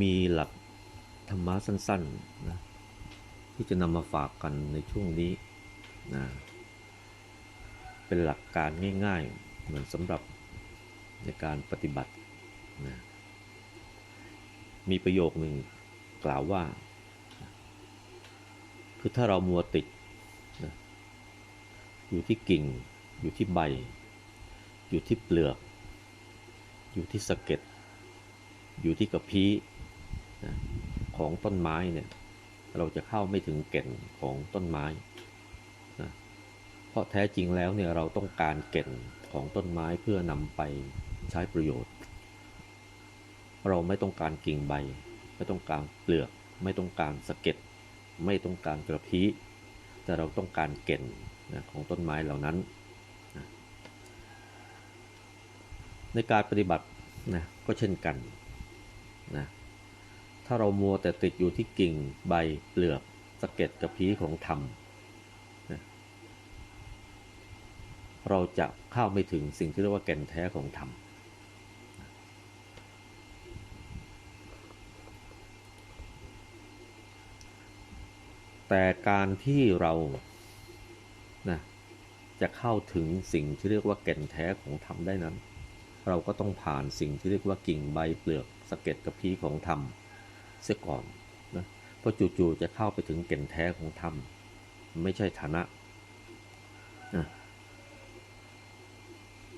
มีหลักธรรมะสั้นๆนะที่จะนำมาฝากกันในช่วงนี้นะเป็นหลักการง่ายๆ เหมือนสำหรับในการปฏิบัตินะมีประโยคหนึ่งกล่าวว่า คือถ้าเรามัวติดนะอยู่ที่กิ่ง อยู่ที่ใบ อยู่ที่เปลือก อยู่ที่สะเก็ด อยู่ที่กระพี้ นะของต้นไม้เนี่ยเราจะเข้าไม่ถึงแก่นของต้นไม้นะเพราะแท้จริงแล้วเนี่ยเราต้องการแก่นของต้นไม้เพื่อนำไปใช้ประโยชน์ เราไม่ต้องการกิ่งใบ ไม่ต้องการเปลือก ไม่ต้องการสะเก็ดไม่ต้องการกระพี้แต่เราต้องการแก่นนะของต้นไม้เหล่านั้นนะในการปฏิบัตินะก็เช่นกันนะ ถ้าเรามัวแต่ติดอยู่ที่กิ่งใบเปลือกสะเก็ดกระพี้ของธรรมนะเราจะเข้าไม่ถึงสิ่งที่เรียกว่าแก่นแท้ของธรรมแต่การที่เรานะจะเข้าถึงสิ่งที่เรียกว่าแก่นแท้ของธรรมได้นั้น เราก็ต้องผ่านสิ่งที่เรียกว่ากิ่งใบเปลือกสะเก็ดกระพี้ของธรรม เสียก่อนนะเพราะจู่ๆจะเข้าไปถึงแก่นแท้ของธรรมไม่ใช่ฐานะนะ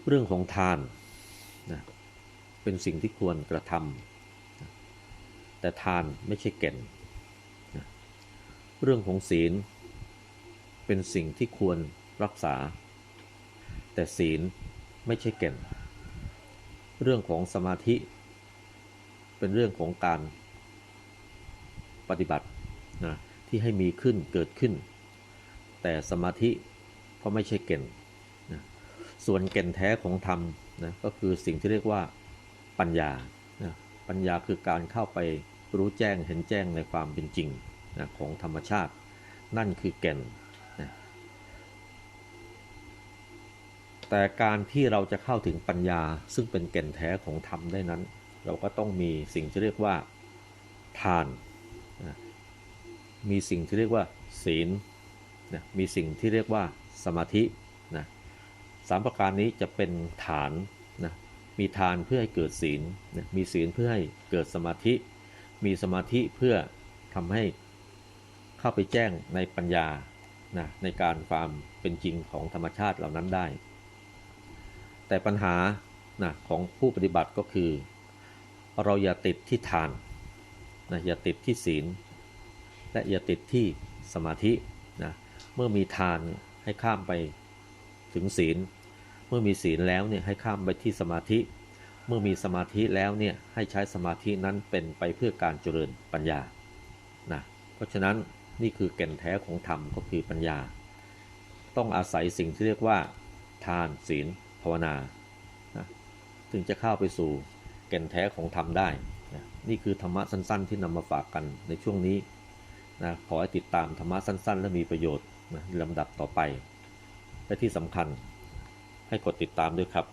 เรื่องของทานนะเป็นสิ่งที่ควรกระทำนะแต่ทานไม่ใช่แก่นเรื่องของศีล เป็นสิ่งที่ควรรักษา แต่ศีลไม่ใช่แก่นเรื่องของสมาธิ เป็นเรื่องของการ ปฏิบัตินะที่ให้มีขึ้นเกิดขึ้น แต่สมาธิก็ไม่ใช่แก่นนะส่วนแก่นแท้ของธรรมนะก็คือสิ่งที่เรียกว่าปัญญานะปัญญาคือการเข้าไปรู้แจ้งเห็นแจ้งในความเป็นจริงนะของธรรมชาติ นั่นคือแก่นนะแต่การที่เราจะเข้าถึงปัญญาซึ่งเป็นแก่นแท้ของธรรมได้นั้น เราก็ต้องมีสิ่งที่เรียกว่าทาน มีสิ่งที่เรียกว่าศีลนะมีสิ่งที่เรียกว่าสมาธินะสามประการนี้จะเป็นฐานนะมีทานเพื่อให้เกิดศีลนะมีศีลเพื่อให้เกิดสมาธิ มีสมาธิเพื่อทำให้เข้าไปแจ้งในปัญญานะในการความเป็นจริงของธรรมชาติเหล่านั้นได้ แต่ปัญหานะของผู้ปฏิบัติก็คือ เราอย่าติดที่ทานนะอย่าติดที่ศีล และอย่าติดที่สมาธินะเมื่อมีทานให้ข้ามไปถึงศีล เมื่อมีศีลแล้วเนี่ยให้ข้ามไปที่สมาธิ เมื่อมีสมาธิแล้วเนี่ยให้ใช้สมาธินั้นเป็นไปเพื่อการเจริญปัญญานะเพราะฉะนั้นนี่คือแก่นแท้ของธรรมก็คือปัญญา ต้องอาศัยสิ่งที่เรียกว่า ทานศีลภาวนานะถึงจะเข้าไปสู่แก่นแท้ของธรรมได้นะนี่คือธรรมะสั้นๆ ที่นำมาฝากกันในช่วงนี้ นะขอให้ติดตามธรรมะสั้น ๆ และมีประโยชน์นะลำดับต่อไป และที่สำคัญให้กดติดตามด้วยครับ